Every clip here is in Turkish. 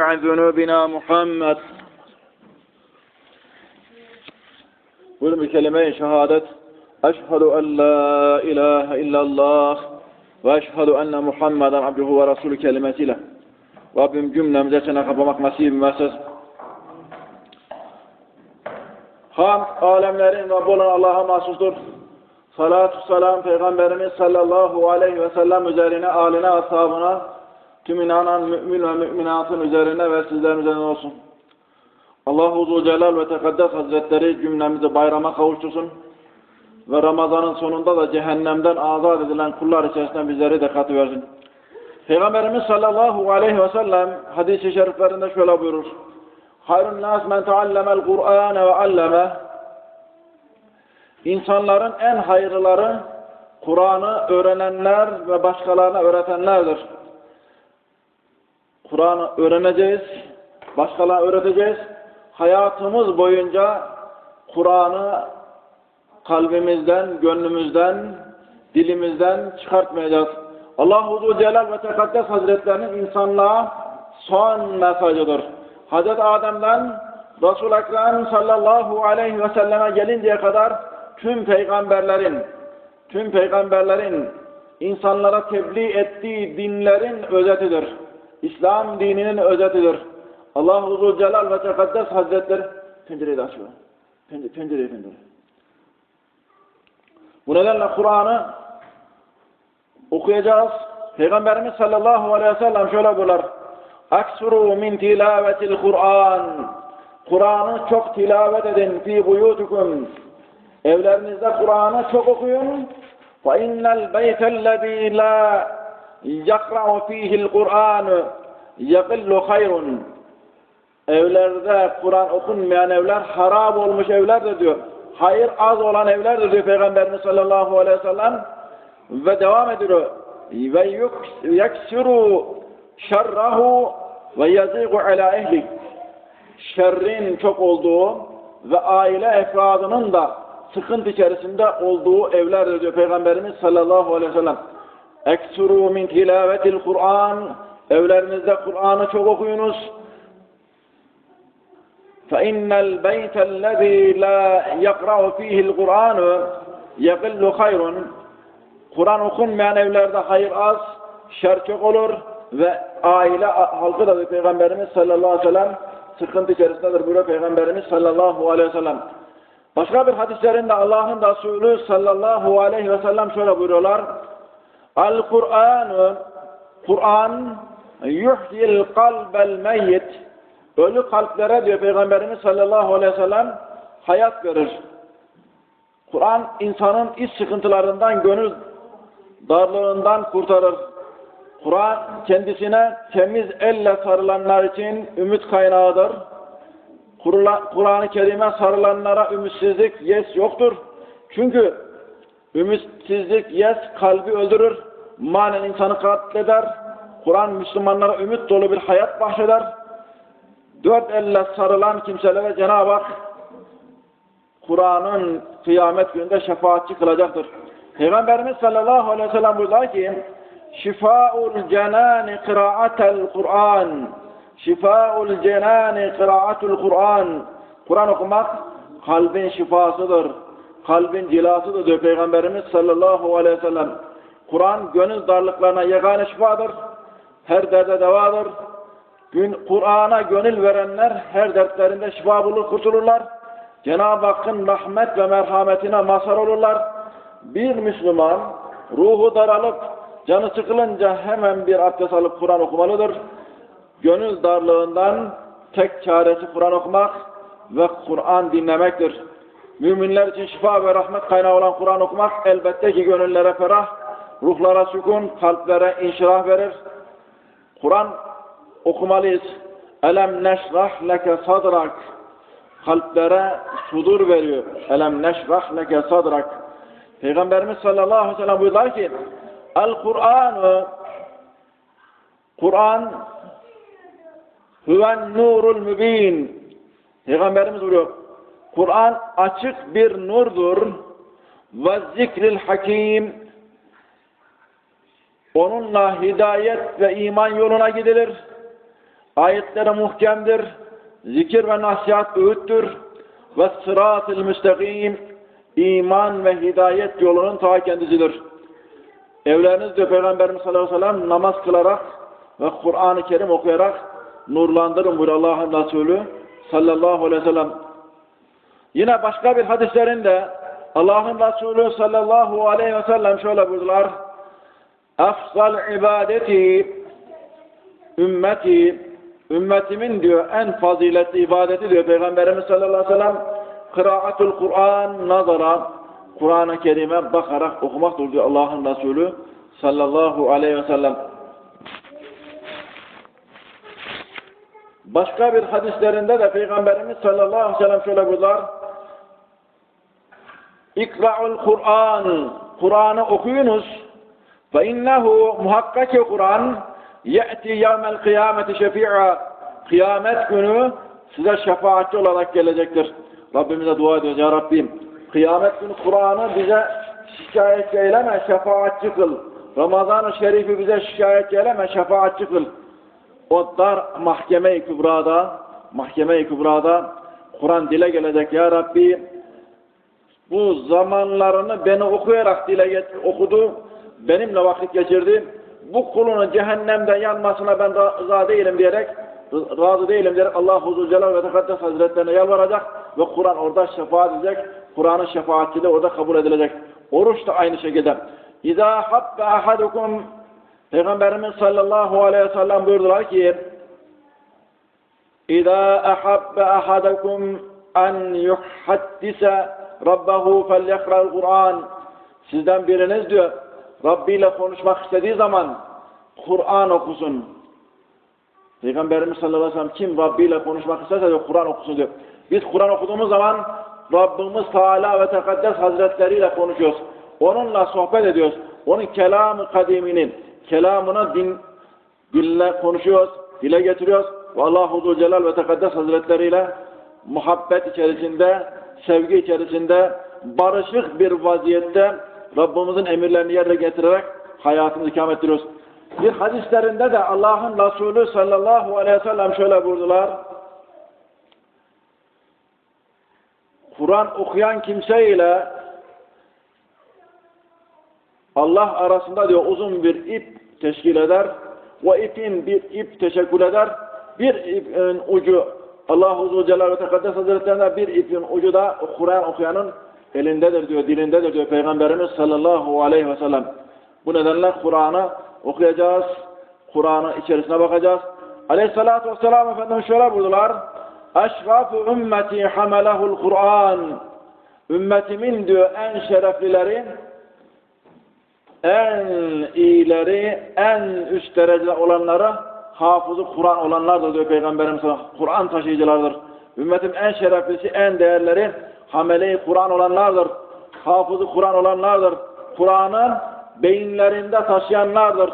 عن ذنوبنا محمد Buyurun bir kelime-i şehadet. Eşhedü en la ilahe illallah ve eşhedü enne Muhammeden abduhu ve Resulü kelimesiyle. Rabbim cümlemize sene kapamak nasip müesses. Ham alemlerin Rabbi olan Allah'a mahsustur. Salatu selam Peygamberimiz sallallahu aleyhi ve sellem üzerine, aline, ashabına, tüm inanan mümin ve müminatın üzerine ve sizlerin üzerine olsun. Allah-u Zülcelal ve Tekaddes Hazretleri cümlemizi bayrama kavuştursun. Ve Ramazan'ın sonunda da cehennemden azat edilen kullar içerisinde bizleri de katı versin. Peygamberimiz sallallahu aleyhi ve sellem hadis-i şeriflerinde şöyle buyurur. Hayrun nas men teallemel Kur'ane ve alleme. İnsanların en hayırlıları Kur'an'ı öğrenenler ve başkalarına öğretenlerdir. Kur'an'ı öğreneceğiz, başkalarına öğreteceğiz. Hayatımız boyunca Kur'an'ı kalbimizden, gönlümüzden, dilimizden çıkartmayacağız. Allah-u Celal ve Tekaddes Hazretlerinin insanlığa son mesajıdır. Hazreti Adem'den Resul-i Ekrem sallallahu aleyhi ve selleme gelinceye kadar tüm peygamberlerin, tüm peygamberlerin insanlara tebliğ ettiği dinlerin özetidir. İslam dininin özetidir. Allah-u Celal ve Tekaddes Hazretleri pencereyi de açıyor. Pencere, pencereyi pencere. Bu nedenle Kur'an'ı okuyacağız. Peygamberimiz sallallahu aleyhi ve sellem şöyle buyurlar. Aksuru min tilavetil Kur'an. Kur'an'ı çok tilavet edin fi buyutukum. Evlerinizde Kur'an'ı çok okuyun. Fe innel beytellezî la yakra'u fîhil Kur'an yakillu hayrun. Evlerde Kur'an okunmayan evler harap olmuş evlerdir diyor. Hayır az olan evlerdir diyor Peygamberimiz sallallahu aleyhi ve sellem. Ve devam ediyor. Ve yeksiru şerrahu ve yazıgu ala ehli. Şerrin çok olduğu ve aile efradının da sıkıntı içerisinde olduğu evlerdir diyor Peygamberimiz sallallahu aleyhi ve sellem. Eksuru min tilavetil Kur'an. Evlerinizde Kur'an'ı çok okuyunuz. فإن البيت الذي لا يقرأ فيه القرآن يقل خير Kur'an okunmayan evlerde hayır az, şer çok olur ve aile halkı da Peygamberimiz sallallahu aleyhi ve sellem sıkıntı içerisindedir buyuruyor Peygamberimiz sallallahu aleyhi ve sellem. Başka bir hadislerinde Allah'ın Resulü sallallahu aleyhi ve sellem şöyle buyuruyorlar. Al-Kur'an Kur'an yuhyil kalbel meyyit Ölü kalplere diyor Peygamberimiz sallallahu aleyhi ve sellem hayat verir. Kur'an insanın iç sıkıntılarından, gönül darlığından kurtarır. Kur'an kendisine temiz elle sarılanlar için ümit kaynağıdır. Kur'an-ı Kerim'e sarılanlara ümitsizlik, yes yoktur. Çünkü ümitsizlik, yes kalbi öldürür. Manen insanı katleder. Kur'an Müslümanlara ümit dolu bir hayat bahşeder dört elle sarılan kimselere Cenab-ı Hak Kur'an'ın kıyamet gününde şefaatçi kılacaktır. Peygamberimiz sallallahu aleyhi ve sellem burada ki şifaul cenani kıraatel Kur'an şifaul cenani kıraatul Kur'an Kur'an okumak kalbin şifasıdır. Kalbin cilasıdır diyor Peygamberimiz sallallahu aleyhi ve sellem. Kur'an gönül darlıklarına yegane şifadır. Her derde devadır. Kur'an'a gönül verenler her dertlerinde şifa bulur, kurtulurlar. Cenab-ı Hakk'ın rahmet ve merhametine mazhar olurlar. Bir Müslüman ruhu daralıp canı sıkılınca hemen bir abdest alıp Kur'an okumalıdır. Gönül darlığından tek çaresi Kur'an okumak ve Kur'an dinlemektir. Müminler için şifa ve rahmet kaynağı olan Kur'an okumak elbette ki gönüllere ferah, ruhlara sükun, kalplere inşirah verir. Kur'an okumalıyız. Elem neşrah leke sadrak. Kalplere sudur veriyor. Elem neşrah leke sadrak. Peygamberimiz sallallahu aleyhi ve sellem buyurlar ki El Kur'an Kur'an Hüven nurul mübin Peygamberimiz buyuruyor. Kur'an açık bir nurdur. Ve zikril hakim Onunla hidayet ve iman yoluna gidilir. Ayetleri muhkemdir. Zikir ve nasihat öğüttür. Ve sırat-ı müstakim iman ve hidayet yolunun ta kendisidir. Evleriniz diyor Peygamberimiz sallallahu aleyhi ve sellem namaz kılarak ve Kur'an-ı Kerim okuyarak nurlandırın buyuruyor Allah'ın Resulü sallallahu aleyhi ve sellem. Yine başka bir hadislerinde Allah'ın Resulü sallallahu aleyhi ve sellem şöyle buyurdular. Afzal ibadeti ümmeti ümmetimin diyor en faziletli ibadeti diyor Peygamberimiz sallallahu aleyhi ve sellem kıraatul Kur'an nazara Kur'an-ı Kerim'e bakarak okumaktır diyor Allah'ın Resulü sallallahu aleyhi ve sellem. Başka bir hadislerinde de Peygamberimiz sallallahu aleyhi ve sellem şöyle buyurdular. İkra'ul Kur'an. Kur'an'ı okuyunuz. İnnehu muhakkak Kur'an ye'ti yevmel kıyameti şefi'a. Kıyamet günü size şefaatçi olarak gelecektir. Rabbimize dua ediyoruz ya Rabbim. Kıyamet günü Kur'an'ı bize şikayetçi eyleme, şefaatçi kıl. Ramazan-ı Şerif'i bize şikayetçi eyleme, şefaatçi kıl. O dar mahkeme-i kübrada, mahkeme-i kübrada Kur'an dile gelecek ya Rabbi. Bu zamanlarını beni okuyarak dile get okudu, benimle vakit geçirdi. Bu kulunu cehennemde yanmasına ben razı değilim diyerek, razı değilim diyerek Allah Huzur Celal ve Tekaddes Hazretlerine yalvaracak ve Kur'an orada şefaat edecek. Kur'an'ın şefaatçiliği orada kabul edilecek. Oruç da aynı şekilde. İzâ habbe ahadukum Peygamberimiz sallallahu aleyhi ve sellem buyurdular ki İzâ ahabbe ahadakum en yuhaddise rabbahu felyekra'l Kur'an Sizden biriniz diyor Rabbi ile konuşmak istediği zaman Kur'an okusun. Peygamberimiz sallallahu aleyhi ve sellem kim Rabbi ile konuşmak isterse diyor Kur'an okusun diyor. Biz Kur'an okuduğumuz zaman Rabbimiz Teala ve Tekaddes Hazretleri ile konuşuyoruz. Onunla sohbet ediyoruz. Onun kelamı kadiminin, kelamına din, dille konuşuyoruz, dile getiriyoruz. Ve Allah Huzur Celal ve Tekaddes Hazretleri ile muhabbet içerisinde, sevgi içerisinde, barışık bir vaziyette Rabbimizin emirlerini yerine getirerek hayatımızı ikame ettiriyoruz. Bir hadislerinde de Allah'ın Resulü sallallahu aleyhi ve sellem şöyle buyurdular. Kur'an okuyan kimse ile Allah arasında diyor uzun bir ip teşkil eder. O ipin bir ip teşekkül eder. Bir ipin ucu Allah Uzun Celal ve Tekaddes Hazretleri'nde bir ipin ucu da Kur'an okuyanın elindedir diyor, dilindedir diyor Peygamberimiz sallallahu aleyhi ve sellem. Bu nedenle Kur'an'ı okuyacağız, Kur'an'ın içerisine bakacağız. Aleyhissalatü vesselam Efendimiz şöyle buyurdular. Eşrafu ümmeti hamelehul Kur'an. Ümmetimin diyor en şereflileri, en iyileri, en üst derece olanları hafızı Kur'an olanlardır diyor Peygamberimiz. Kur'an taşıyıcılardır. Ümmetin en şereflisi, en değerleri hamele-i Kur'an olanlardır. Hafızı Kur'an olanlardır. Kur'an'ın beyinlerinde taşıyanlardır.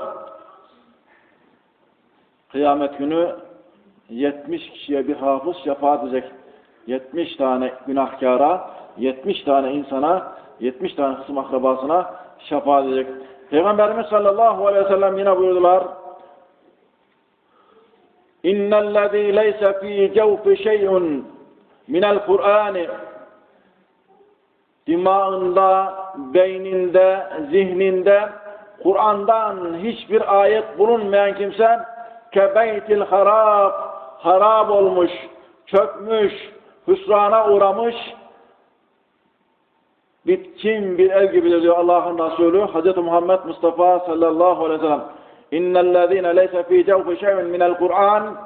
Kıyamet günü 70 kişiye bir hafız şefaat edecek. 70 tane günahkara, 70 tane insana, 70 tane kısım akrabasına şefaat edecek. Peygamberimiz sallallahu aleyhi ve sellem yine buyurdular. İnnellezî leyse fî cevfi şey'un minel Kur'ani dimağında, beyninde, zihninde Kur'an'dan hiçbir ayet bulunmayan kimse kebeytil harab harab olmuş, çökmüş, hüsrana uğramış bitkin bir ev gibidir diyor Allah'ın Resulü Hz. Muhammed Mustafa sallallahu aleyhi ve sellem innellezine leyse fî cevfi şey'in minel Kur'an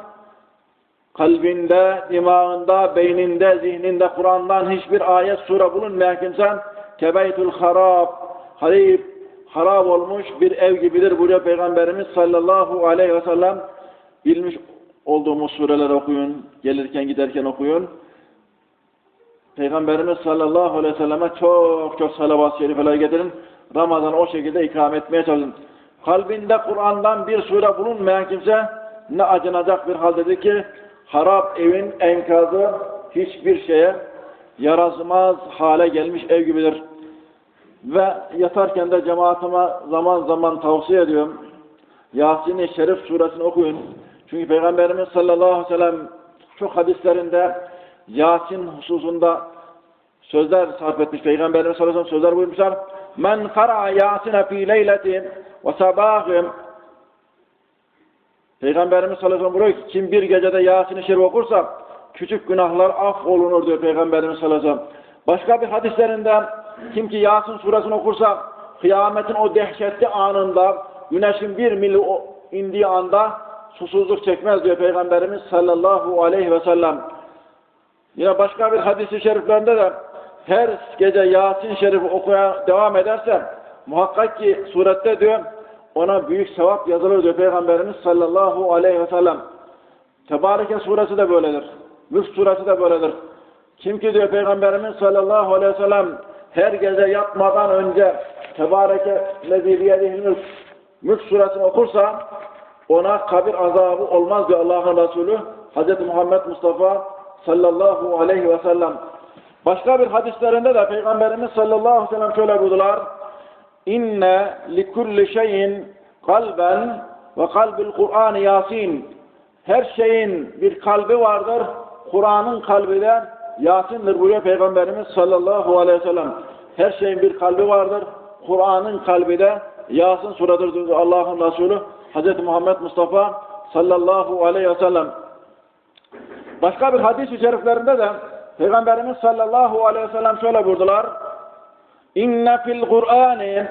kalbinde, dimağında, beyninde, zihninde Kur'an'dan hiçbir ayet, sure bulunmayan kimse kebeytul harab, harib, harap olmuş bir ev gibidir buyuruyor Peygamberimiz sallallahu aleyhi ve sellem. Bilmiş olduğumuz sureler okuyun, gelirken giderken okuyun. Peygamberimiz sallallahu aleyhi ve selleme çok çok salavat-ı şerifeler getirin. Ramazan o şekilde ikram etmeye çalışın. Kalbinde Kur'an'dan bir sure bulunmayan kimse ne acınacak bir haldedir ki harap evin enkazı hiçbir şeye yarazmaz hale gelmiş ev gibidir. Ve yatarken de cemaatime zaman zaman tavsiye ediyorum. Yasin-i Şerif suresini okuyun. Çünkü Peygamberimiz sallallahu aleyhi ve sellem çok hadislerinde Yasin hususunda sözler sarf etmiş. Peygamberimiz sallallahu aleyhi ve sellem sözler buyurmuşlar. Men kara Yasin'e fi leyletin ve sabahim Peygamberimiz sallallahu aleyhi ve sellem kim bir gecede Yasin-i Şerif okursa küçük günahlar af olunur diyor Peygamberimiz sallallahu aleyhi ve sellem. Başka bir hadislerinde kim ki Yasin suresini okursa kıyametin o dehşetli anında güneşin bir mil o- indiği anda susuzluk çekmez diyor Peygamberimiz sallallahu aleyhi ve sellem. Yine başka bir hadisi şeriflerinde de her gece Yasin Şerif'i okumaya devam ederse muhakkak ki surette diyor ona büyük sevap yazılır diyor Peygamberimiz sallallahu aleyhi ve sellem. Tebareke suresi de böyledir. Mülk suresi de böyledir. Kim ki diyor Peygamberimiz sallallahu aleyhi ve sellem her gece yatmadan önce Tebareke lezi biyedihil mülk suresini okursa ona kabir azabı olmaz diyor Allah'ın Resulü Hz. Muhammed Mustafa sallallahu aleyhi ve sellem. Başka bir hadislerinde de Peygamberimiz sallallahu aleyhi ve sellem şöyle buyurdular. İnne likulli şeyin kalben ve kalbil Kur'an Yasin. Her şeyin bir kalbi vardır. Kur'an'ın kalbi de Yasin'dir buyuruyor Peygamberimiz sallallahu aleyhi ve sellem. Her şeyin bir kalbi vardır. Kur'an'ın kalbi de Yasin suradır diyor Allah'ın Resulü Hz. Muhammed Mustafa sallallahu aleyhi ve sellem. Başka bir hadis-i şeriflerinde de Peygamberimiz sallallahu aleyhi ve sellem şöyle buyurdular. İnne fil Kur'ani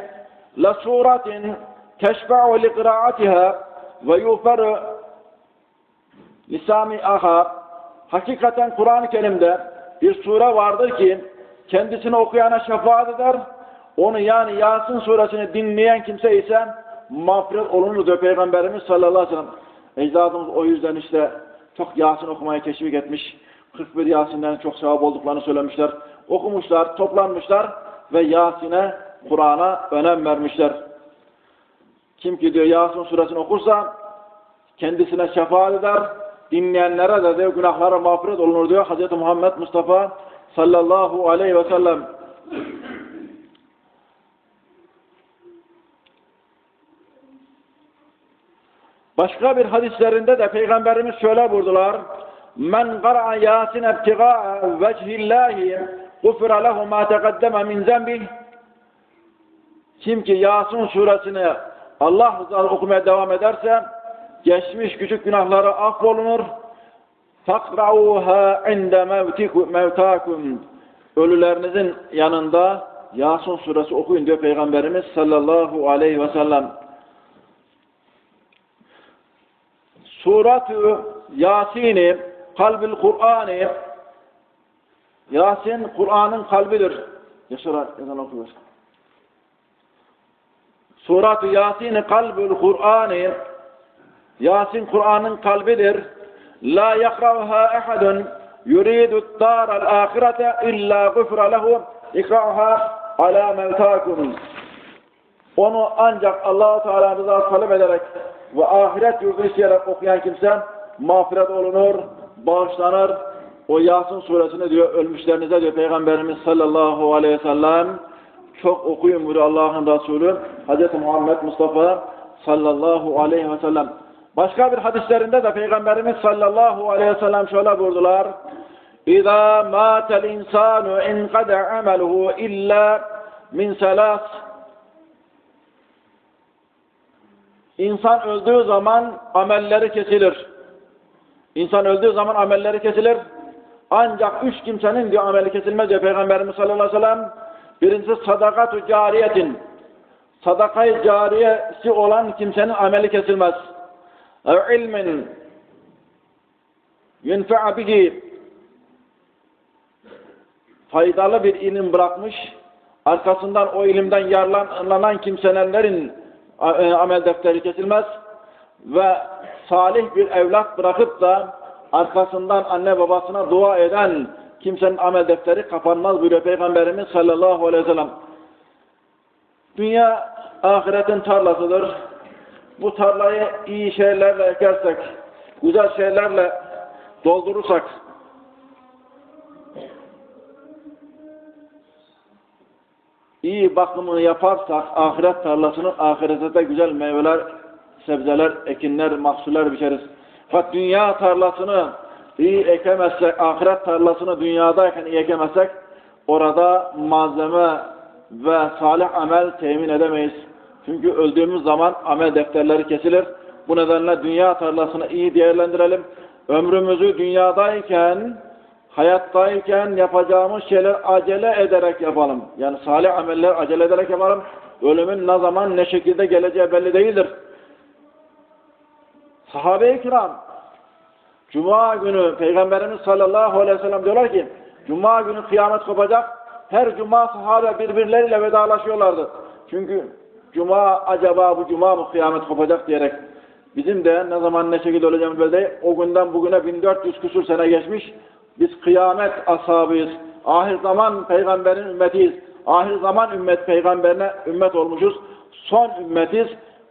la suratin teşfa'u li kıraatiha ve yuferu lisami aha. Hakikaten Kur'an-ı Kerim'de bir sure vardır ki kendisini okuyana şefaat eder. Onu yani Yasin suresini dinleyen kimse ise mağfiret olunur diyor Peygamberimiz sallallahu aleyhi ve sellem. Ecdadımız o yüzden işte çok Yasin okumaya teşvik etmiş. 41 Yasin'den çok sevap olduklarını söylemişler. Okumuşlar, toplanmışlar ve Yasin'e, Kur'an'a önem vermişler. Kim ki diyor Yasin suresini okursa kendisine şefaat eder, dinleyenlere de diyor günahlara mağfiret olunur diyor Hz. Muhammed Mustafa sallallahu aleyhi ve sellem. Başka bir hadislerinde de Peygamberimiz şöyle buyurdular. Men qara'a Yasin ibtiga'a vecihillahi gufira lehu ma teqaddeme min zembih Kim ki Yasin suresini Allah rızası okumaya devam ederse geçmiş küçük günahları affolunur. Fakrauha inde mevtakum Ölülerinizin yanında Yasin suresi okuyun diyor Peygamberimiz sallallahu aleyhi ve sellem. Surat-ı Yasin'i kalbil Kur'an'ı Yasin Kur'an'ın kalbidir. Yaşar ezan okuyor. Surat-ı Yasin kalbül Kur'an'ı Yasin Kur'an'ın kalbidir. La yakra'uha ahadun yuridu daral ahirete illa gufra lehu ikra'uha ala mevtakum. Onu ancak Allah-u Teala rızası talep ederek ve ahiret yurdu isteyerek okuyan kimse mağfiret olunur, bağışlanır. O Yasin suresini diyor ölmüşlerinize diyor Peygamberimiz sallallahu aleyhi ve sellem çok okuyun buyuruyor Allah'ın Resulü Hz. Muhammed Mustafa sallallahu aleyhi ve sellem. Başka bir hadislerinde de Peygamberimiz sallallahu aleyhi ve sellem şöyle buyurdular. İza matel insanu inqada ameluhu illa min selas İnsan öldüğü zaman amelleri kesilir. İnsan öldüğü zaman amelleri kesilir. Ancak üç kimsenin diyor ameli kesilmez diyor Peygamberimiz sallallahu aleyhi ve sellem. Birincisi sadakatu cariyetin. Sadakayı cariyesi olan kimsenin ameli kesilmez. Ev ilmin yunfe'a bihi faydalı bir ilim bırakmış. Arkasından o ilimden yararlanan kimselerin e, amel defteri kesilmez ve salih bir evlat bırakıp da arkasından anne babasına dua eden kimsenin amel defteri kapanmaz buyuruyor Peygamberimiz sallallahu aleyhi ve sellem. Dünya ahiretin tarlasıdır. Bu tarlayı iyi şeylerle ekersek, güzel şeylerle doldurursak, iyi bakımını yaparsak ahiret tarlasının ahirete de güzel meyveler, sebzeler, ekinler, mahsuller biçeriz. Fakat dünya tarlasını iyi ekemezsek, ahiret tarlasını dünyadayken iyi ekemezsek, orada malzeme ve salih amel temin edemeyiz. Çünkü öldüğümüz zaman amel defterleri kesilir. Bu nedenle dünya tarlasını iyi değerlendirelim. Ömrümüzü dünyadayken, hayattayken yapacağımız şeyler acele ederek yapalım. Yani salih ameller acele ederek yapalım. Ölümün ne zaman ne şekilde geleceği belli değildir. Sahabe-i kiram Cuma günü Peygamberimiz sallallahu aleyhi ve sellem diyorlar ki Cuma günü kıyamet kopacak. Her cuma sahabe birbirleriyle vedalaşıyorlardı. Çünkü cuma acaba bu cuma mı kıyamet kopacak diyerek bizim de ne zaman ne şekilde öleceğimiz belli değil. O günden bugüne 1400 küsur sene geçmiş. Biz kıyamet ashabıyız. Ahir zaman peygamberin ümmetiyiz. Ahir zaman ümmet peygamberine ümmet olmuşuz. Son ümmetiz.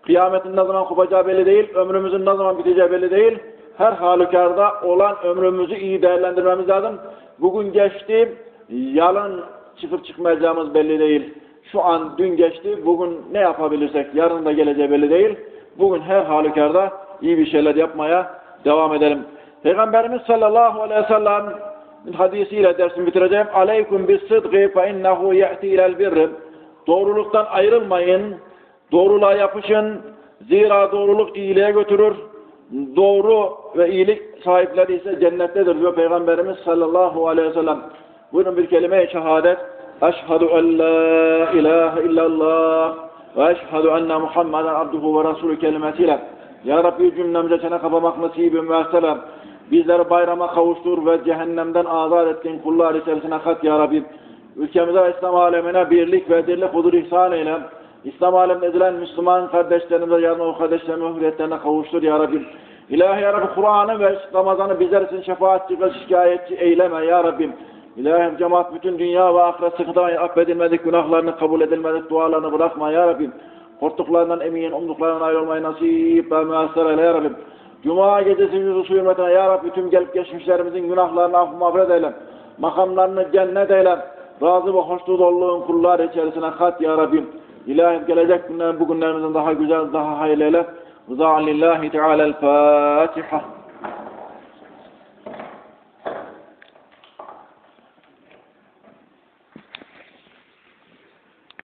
Kıyametin ne zaman kopacağı belli değil. Ömrümüzün ne zaman biteceği belli değil. Her halükarda olan ömrümüzü iyi değerlendirmemiz lazım. Bugün geçti, yarın çıkıp çıkmayacağımız belli değil. Şu an dün geçti, bugün ne yapabilirsek yarın da geleceği belli değil. Bugün her halükarda iyi bir şeyler yapmaya devam edelim. Peygamberimiz sallallahu aleyhi ve sellem hadisiyle dersimi bitireceğim. Aleyküm bis sıdgı fe innehu ye'ti ilel birr. Doğruluktan ayrılmayın. Doğruluğa yapışın. Zira doğruluk iyiliğe götürür. Doğru ve iyilik sahipleri ise cennettedir diyor Peygamberimiz sallallahu aleyhi ve sellem. Buyurun bir kelime-i şehadet. Eşhedü en la ilahe illallah ve eşhedü enne Muhammeden abduhu ve resulü kelimesiyle. Ya Rabbi cümlemize çene kapamak nasibim ve selam. Bizleri bayrama kavuştur ve cehennemden azat ettiğin kullar içerisine kat ya Rabbi. Ülkemize İslam alemine birlik ve dirlik hudur ihsan eyle. İslam aleminde edilen Müslüman kardeşlerimize yarın o kardeşlerime hürriyetlerine kavuştur ya Rabbi. İlahi ya Rabbi Kur'an'ı ve Ramazan'ı bizler için şefaatçi ve şikayetçi eyleme ya Rabbim. İlahi cemaat bütün dünya ve ahiret sıkıntıdan affedilmedik, günahlarını kabul edilmedik, dualarını bırakma ya Rabbim. Korktuklarından emin, umduklarından ayrılmayı nasip ve müessir eyle ya Rabbim. Cuma gecesi yüzü hürmetine ya Rabbi tüm gelip geçmişlerimizin günahlarını affı mağfiret eyle. Makamlarını cennet eyle. Razı ve hoşnut olduğun kullar içerisine kat ya Rabbim. İlahi gelecek günlerin bugünlerimizin daha güzel, daha hayırlı eyle. Rıza lillahi teala'l-Fatiha.